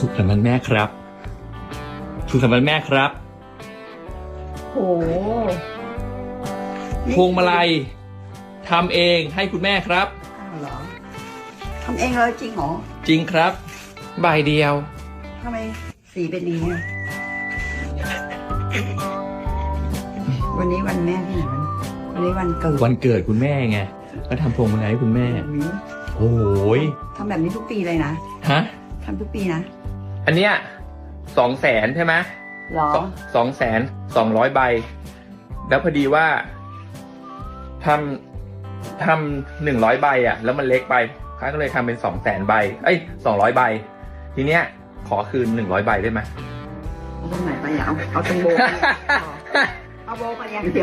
สุขสันต์วันแม่ครับสุขสันต์วันแม่ครับโหพวงมาลัยทำเองให้คุณแม่ครับอ้าวเหรอทำเองเลยจริงเหรอจริงครับ ใบเดียว ทำไมสีเป็นอย่างนี้อะวันนี้วันแม่ที่ไหนวันวันนี้วันเกิดวันเกิดคุณแม่ไงก็ทำพวงมาลัยให้คุณแม่อุ๊ยโอ้ยทำแบบนี้ทุกปีเลยนะฮะ ทำทุกปีนะ อันเนี้ยสองแสนใช่ไหมเหรอ สองแสนสองร้อยใบ แล้วพอดีว่าทำทำหนึ่งร้อยใบอะ แล้วมันเล็กไปค้าก็เลยทำเป็นสองแสนใบ เอ้ยสองร้อยใบ ทีเนี้ย ขอคืนหนึ่งร้อยใบได้ไหมเอาตรงไหนไปอะเอาเอาตรงโบไปเอาเอาโบไปอย่างเดียว